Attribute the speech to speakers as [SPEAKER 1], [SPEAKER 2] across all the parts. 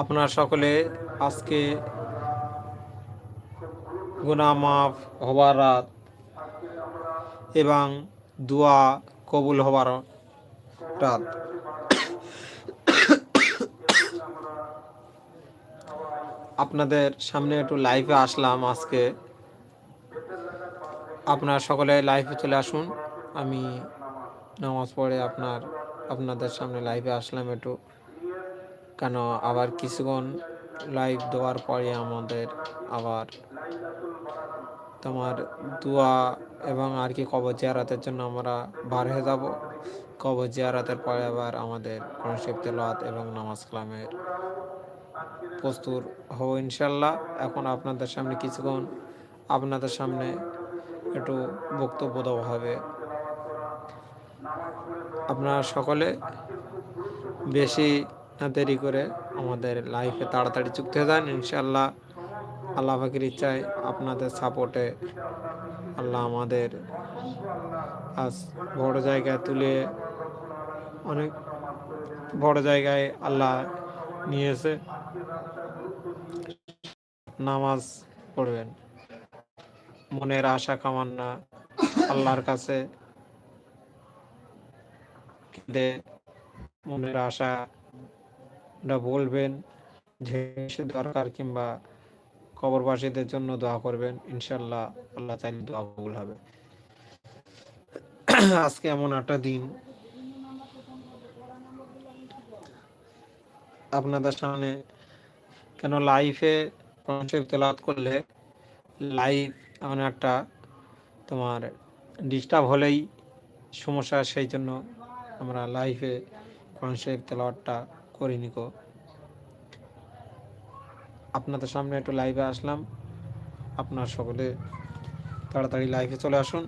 [SPEAKER 1] আপনার সকলে আজকে গুনাহ মাফ হবার রাত এবং দোয়া কবুল হবার রাত। আপনাদের সামনে একটু লাইভে আসলাম আজকে। আপনার সকলে লাইভে চলে আসুন। আমি নামাজ পড়ে আপনার, আপনাদের সামনে লাইভে আসলাম একটু। কেন আবার কিছুক্ষণ লাইভ দেওয়ার পরে আমাদের আবার তোমার দোয়া এবং আর কি কবর জিয়ারাতের জন্য আমরা বার হয়ে যাব। কবর জিয়ারাতের পরে আবার আমাদের কনসেপ্ট তেলাওয়াত এবং নামাজ কালামের প্রস্তুত হব ইনশাল্লাহ এখন আপনাদের সামনে কিছুক্ষণ আপনাদের সামনে একটু বক্তব্য দেওয়া হবে। আপনারা সকলে বেশি না দেরি করে আমাদের লাইফে তাড়াতাড়ি যুক্ত হয়ে যান। ইনশাল্লাহ আল্লাহ পাখির ইচ্ছায় আপনাদের সাপোর্টে আল্লাহ আমাদের আজ বড় জায়গায় তুলে অনেক বড় জায়গায় আল্লাহ নিয়েছে। নামাজ পড়বেন। মনের আশা কামান্না আল্লাহর কাছে। মনের আশা বলবেন যে দরকার কিংবা কবরবাসীদের জন্য দোয়া করবেন। ইনশাল্লাহ আল্লাহ চাইলে দোয়া কবুল হবে। আজকে এমন একটা দিন। আপনাদের সামনে কেন লাইফে তেলাওয়াত করলে লাইভ এমন একটা তোমার ডিস্টার্ব হলেই সমস্যা, সেই জন্য আমরা লাইফে কনসেপ্ট তেলাওয়াতটা করিনি কো আপনাদের সামনে একটু লাইভে আসলাম আপনার সকলে তাড়াতাড়ি লাইভে চলে আসুন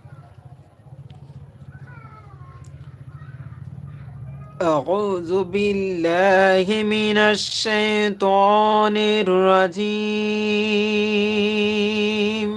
[SPEAKER 1] أعوذ بالله من الشيطان الرجيم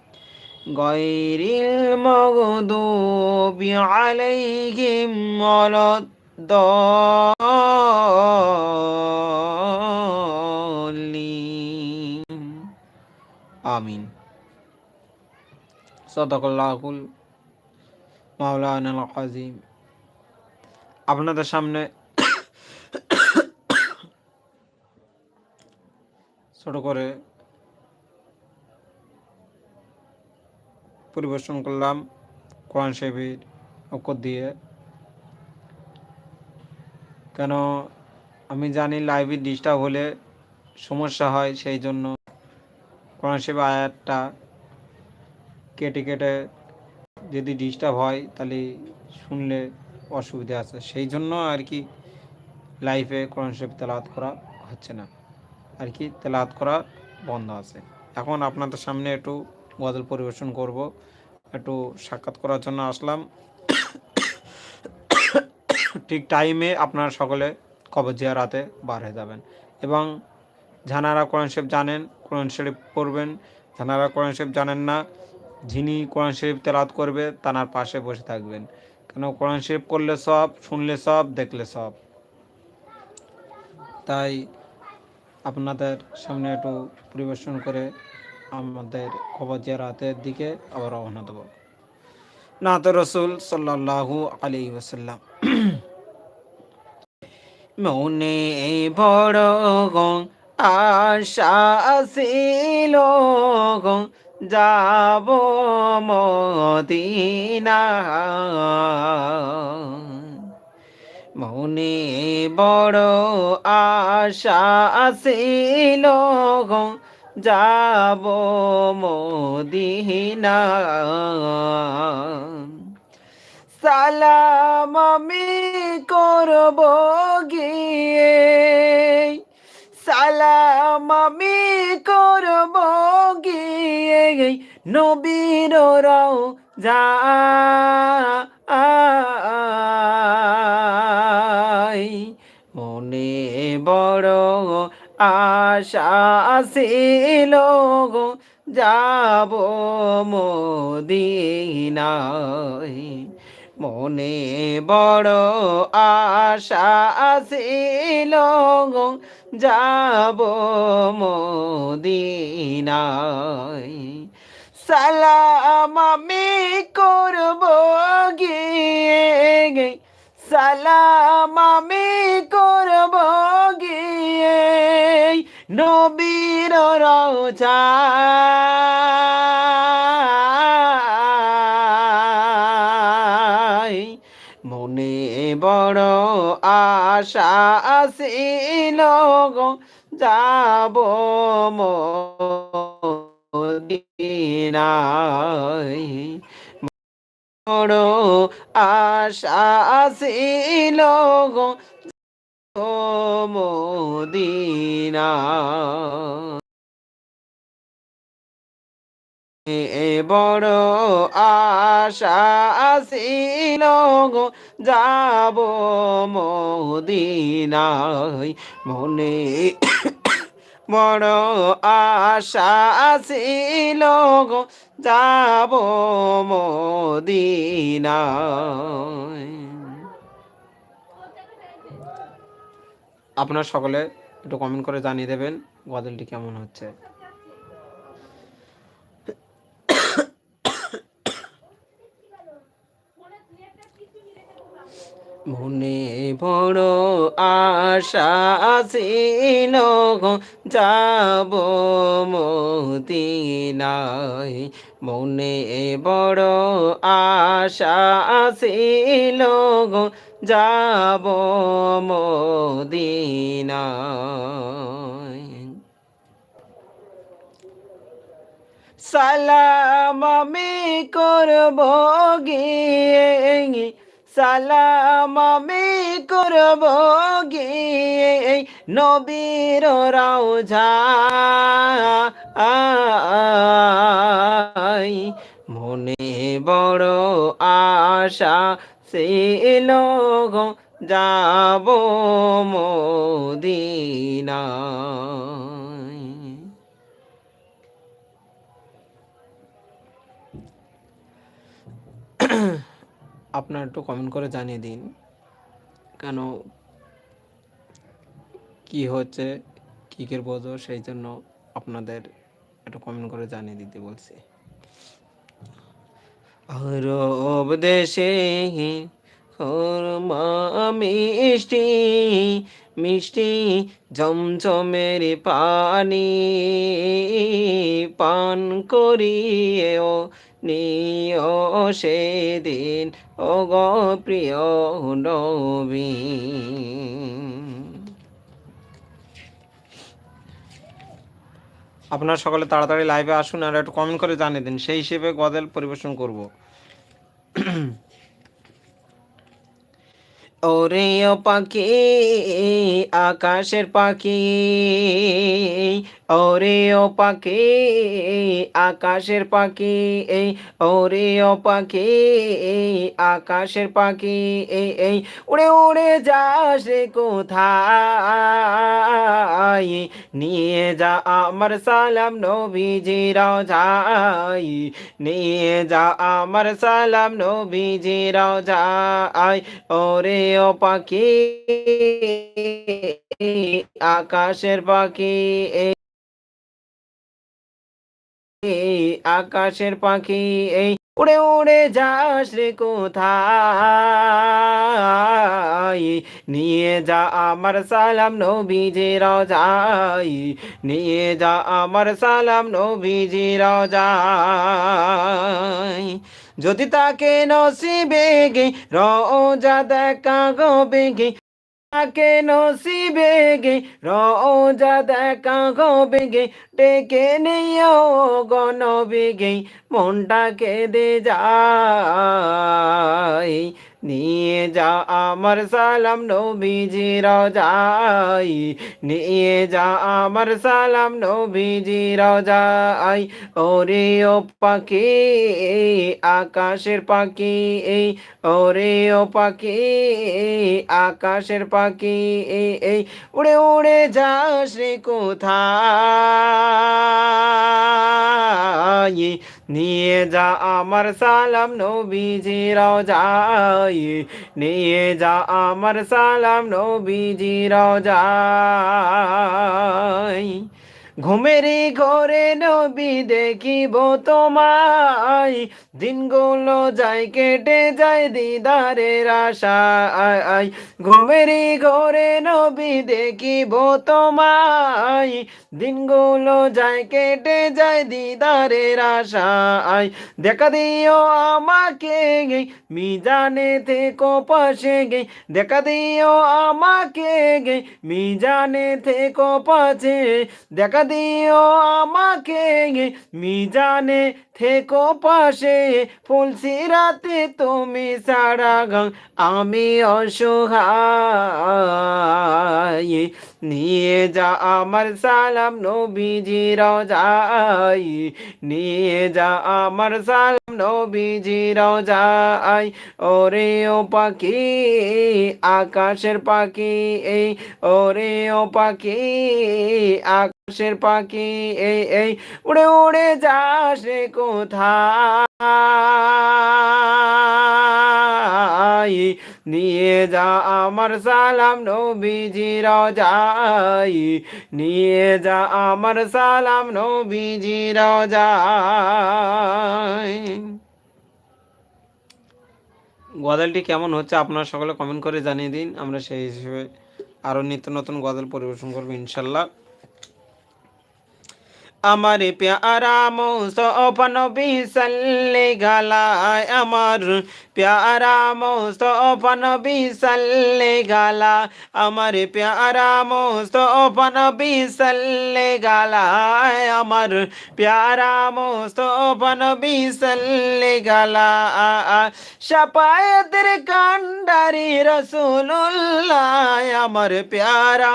[SPEAKER 1] غير المغضوب عليهم ولا الضالين آمين صدق الله মাওলানা আজিম আপনাদের সামনে ছোট করে পরিবেশন করলাম কোরআন শরীফের অক্ষর দিয়ে। কেন আমি জানি লাইভে ডিস্টার্ব হলে সমস্যা হয়, সেই জন্য কোরআন শরীফ আয়াতটা কেটে কেটে যদি ডিস্টার্ব হয় তাহলে শুনলে অসুবিধা আছে। সেই জন্য আর কি লাইফে কোরআন শরীফ তেলাওয়াত করা হচ্ছে না। আর কি তেলাওয়াত করা বন্ধ আছে। এখন আপনাদের সামনে একটু গজল পরিবেশন করব। একটু সাক্ষাৎ করার জন্য আসলাম। ঠিক টাইমে আপনারা সকলে কবর রাতে বার হয়ে যাবেন। এবং যারা কোরআন শরীফ জানেন, কোরআন শরীফ পড়বেন। যারা কোরআন শরীফ জানেন না, যিনি কোরআন শরীফ তেলাত করবে তার পাশে বসে থাকবেন। কেন কোরআন শরীফ করলে সব, শুনলে সব, দেখলে সব। তাই আপনাদের সামনে একটু পরিবেশন করে আমাদের খবর রাতের দিকে আবার রওনা দেব। না তো রসুল সাল্লাহু আলী ওসাল্লাম মনে বড় আশা ছিল গো, যাব মদিনা। মনে বড় আশা ছিল গো যাব মদিনা। সালাম আমি করব গিয়ে। সালাম আমি করব গিয়ে। নবীর যা আশা গো, যাব মদিনায়। মনে বড় আশা গো, যাব মদিনায়। সালাম আমি করব গিয়ে, সালাম আমি করব নবীর রোজা। মনে বড় আশা আসিল গো যাব মদিনায়। বড় আশা আসিল গো মদিনা। এ বড় আশা আসিল গো, যাব মদিনায়। মনে বড় আশা আসিল গো, যাব মদিনায়। আপনার সকলে একটু কমেন্ট করে জানিয়ে দেবেন গজলটি কেমন হচ্ছে। মনে বড় আশা ছিল যাব মদিনায়। মনে বড় আশা ছিল যাব মদিনায়। সালাম আমি করব গিয়ে সালাম আমি করব গিয়ে নবীর রাউঝা মনে বড় আশা ছিল গো যাব মদিনা। আপনার একটু কমেন্ট করে জানিয়ে দিন। কেন? কি হচ্ছে? কী কে বোঝো সেই জন্য আপনাদের একটু কমেন্ট করে জানিয়ে দিতে বলছি। আর দেশে মা মিষ্টি মিষ্টি জমজমের পানি পান করিয়েও নিও সেদিন। ও গো প্রিয় নবী। আপনার সকলে তাড়াতাড়ি লাইভে আসুন আর একটু কমেন্ট করে জানিয়ে দিন। সেই হিসেবে গজল পরিবেশন করব। ওরে পাখি আকাশের পাখি ওরে ও পাখি, আকাশের পাখি এই ওরে ও পাখি, আকাশের পাখি এই এই উড়ে উড়ে যাস কোথায়? নিয়ে যা আমার সালাম নবীজি রাজাই নিয়ে যা আমার সালাম নবীজি রাজাই ওরে ও পাখি, আকাশের পাখি আকাশের পাখি এই উড়ে উড়ে যাস রে কোথায়? নিয়ে যা আমার সালাম নবীজি রাজাই নিয়ে যা আমার সালাম নবীজি রাজাই যদি তাকে নসিবে গে রোজা দেখা গে তাকে নসিবে গে রোজা দেখা হবে গে ডেকে নিও গণবে গে মনটাকে দে যায়। নিয়ে যা আমার সালাম নবীজি রাজাই। নিয়ে যা আমার সালাম নবীজি রাজাই। ওরে ও পাখি, আকাশের পাখি এই ওরে ও পাখি, আকাশের পাখি এই উড়ে উড়ে যাস রে কোথায়? নিয়ে যা আমার সালাম নবীজি রাজাই নিয়ে যা আমার সালাম নবীজি রাজাই ঘুমেরি ঘরে নবী দেখিব তোমায়। দিনগুলো যায়, কেটে যায় দিদারের আশায়। ঘুমেরি ঘরে নবী দেখিব তোমায়। দিনগুলো যায়, কেটে যায় দিদারের আশায়। দেখা দিও আমাকে গে মিজানে থেকো পাশে গে দেখা দিও আমাকে গে মিজানে থেকো পাশে। দেখা দিও আমাকে, মিজানে থেকো পাশে। ফুলসি রাতে তুমি সারা গাং আমি অসহায়। নিয়ে যা আমার সালাম নবীজি রাজাই। নিয়ে যা আমার সালাম নবীজি রাজাই। ওরে ও পাখি, আকাশের পাখি, ওরে ও পাখি আকাশের পাখি, এই এই, উড়ে উড়ে যাস রে কোথায়? নিয়ে যা আমার সালাম নবীজি রাজাই। নিয়ে যা আমার সালাম নবীজি রাজাই। গজালটি কেমন হচ্ছে আপনারা সকলে কমেন্ট করে জানিয়ে দিন। আমরা সেই হিসেবে আরও নিত্য নতুন গজল পরিবেশন করব ইনশাল্লাহ। আমার প্যারা মোস্তফা নবী সাল্লে গালায় আমার প্যারা মোস্তফা নবী সাল্লে গালা আমার প্যারা মোস্তফা নবী সাল্লে গালায় আমার প্যারা মোস্তফা নবী সাল্লে গালা সাপায়াতের কান্ডারি রসুল্লাহ আমার প্যারা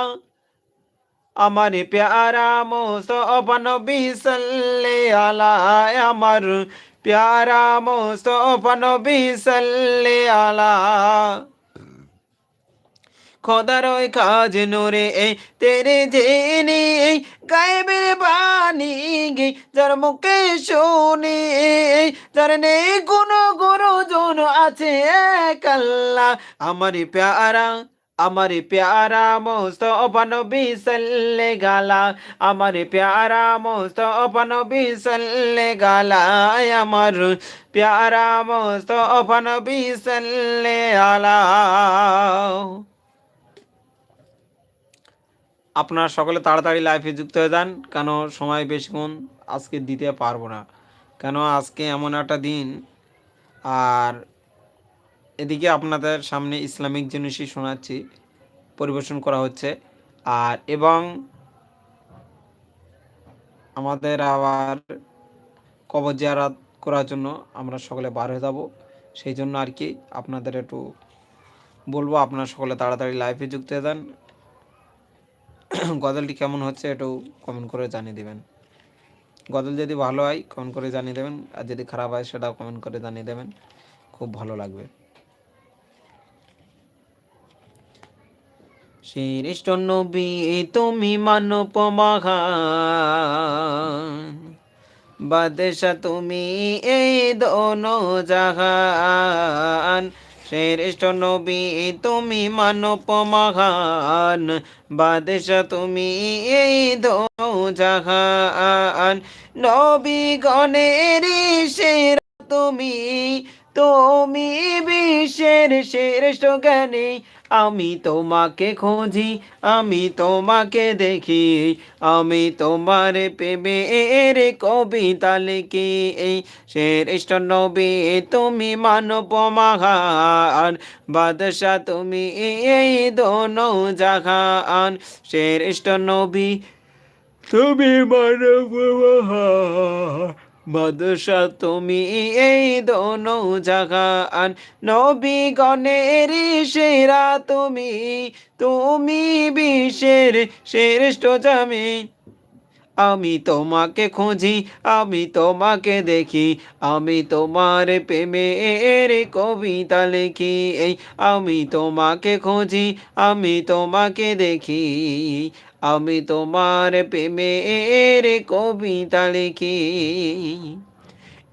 [SPEAKER 1] আমার প্যারা মোস্তফা নবী সাল্লে আলা আমার প্যারা মোস্তফা নবী সাল্লে আলা ওই কাজ নোরে এই তেরে জেনে এই গায়েবের বাণী গে যার মুখে শুনি যার নেই কোনো গুরুজন আছে এক আল্লাহ আমার প্যারা আমার প্যারা মোস্তফা নবী সাল্লে গালা আমার প্যারা মোস্তফা নবী সাল্লে গালা আমার প্যারা মোস্তফা নবী সাল্লে আলা আপনারা সকলে তাড়াতাড়ি লাইফে যুক্ত হয়ে যান, কেন সময় বেশিক্ষণ আজকে দিতে পারব না। কেন আজকে এমন একটা দিন, আর এদিকে আপনাদের সামনে ইসলামিক জিনিসই শোনাচ্ছি, পরিবেশন করা হচ্ছে। আর এবং আমাদের আবার কবর জিয়ারাত করার জন্য আমরা সকলে বার হয়ে যাব। সেই জন্য আর কি আপনাদের একটু বলব, আপনারা সকলে তাড়াতাড়ি লাইভে যুক্ত হয়ে যান। গজলটি কেমন হচ্ছে একটু কমেন্ট করে জানিয়ে দেবেন। গজল যদি ভালো হয় কমেন্ট করে জানিয়ে দেবেন, আর যদি খারাপ হয়, সেটাও কমেন্ট করে জানিয়ে দেবেন। খুব ভালো লাগবে। শ্রীষ্ট নবী তুমি মানব মহান। বাদশা তুমি এই দোনো জাহান। শ্রেষ্ঠ নবী তুমি মানব মহান। বাদশা তুমি এই দোনো জাহান। নবী গণের সেরা তুমি তুমি বিশ্বের শ্রেষ্ঠ জ্ঞানী। আমি তোমাকে খুঁজি, আমি তোমাকে দেখি, আমি তোমার প্রেমের কবিতা লিখি। শ্রেষ্ঠ নবী তুমি মানব মহান বাদশা তুমি এই দোনো জাহান। শ্রেষ্ঠ নবী তুমি মানব মহান বাদশা তুমি এই দোনো জাগান। নবী গণের সেরা তুমি তুমি বিশ্বের শ্রেষ্ঠ জামি আমি তোমাকে খুঁজি, আমি তোমাকে দেখি, আমি তোমার প্রেমের কবিতা লিখি। এই আমি তোমাকে খুঁজি, আমি তোমাকে দেখি। আমি তোমার প্রেমের কবিতা লিখি।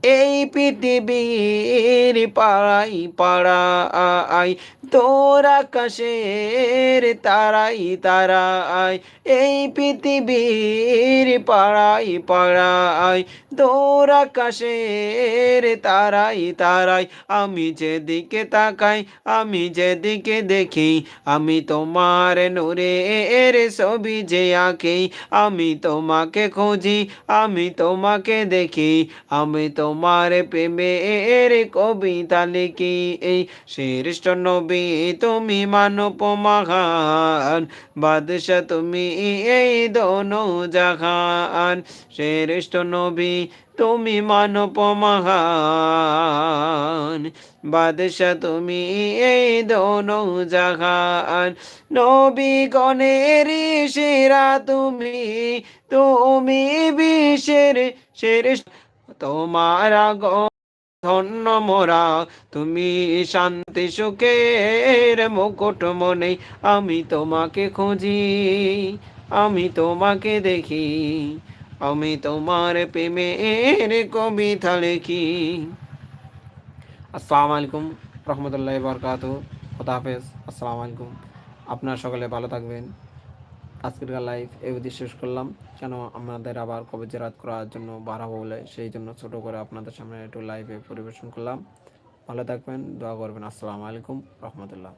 [SPEAKER 1] এই পৃথিবীর পাড়াই পাড়াই তোর আকাশের তারাই তারাই এই পৃথিবীর পাড়াই পাড়াই তোর আকাশের তারাই তারাই আমি যেদিকে তাকাই, আমি যেদিকে দেখি, আমি তোমার নূরের ছবি যে আঁকি, আমি তোমাকে খুঁজি, আমি তোমাকে দেখি, আমি তোমার প্রেমের কবিতা লিখি। এই শ্রেষ্ঠ নবী, তুমি মানব মহান। বাদশা, তুমি এই দোনো জাহান। শ্রেষ্ঠ নবী, তুমি মানব মহান। বাদশা, তুমি এই দোনো জাহান। নবী গণের সেরা তুমি তুমি বিশ্বের শ্রেষ্ঠ তোমার আগ ধন্য মোরা, তুমি শান্তি সুখের মুকুট মনে, আমি তোমাকে খুঁজি, আমি তোমাকে দেখি, আমি তোমার প্রেমের কবিতা লিখি। আসসালামু আলাইকুম রহমতুল্লাহ বরকাত খোদা হাফেজ। আসসালামু আলাইকুম। আপনার সকলে ভালো থাকবেন। আজকের লাইফ এই অবধি শেষ করলাম। কেন আমাদের আবার কবে জেরাত করার জন্য বাড়াবো বলে সেই জন্য ছোটো করে আপনাদের সামনে একটু লাইভে পরিবেশন করলাম। ভালো থাকবেন, দোয়া করবেন। আসসালামু আলাইকুম, রহমতুল্লাহ।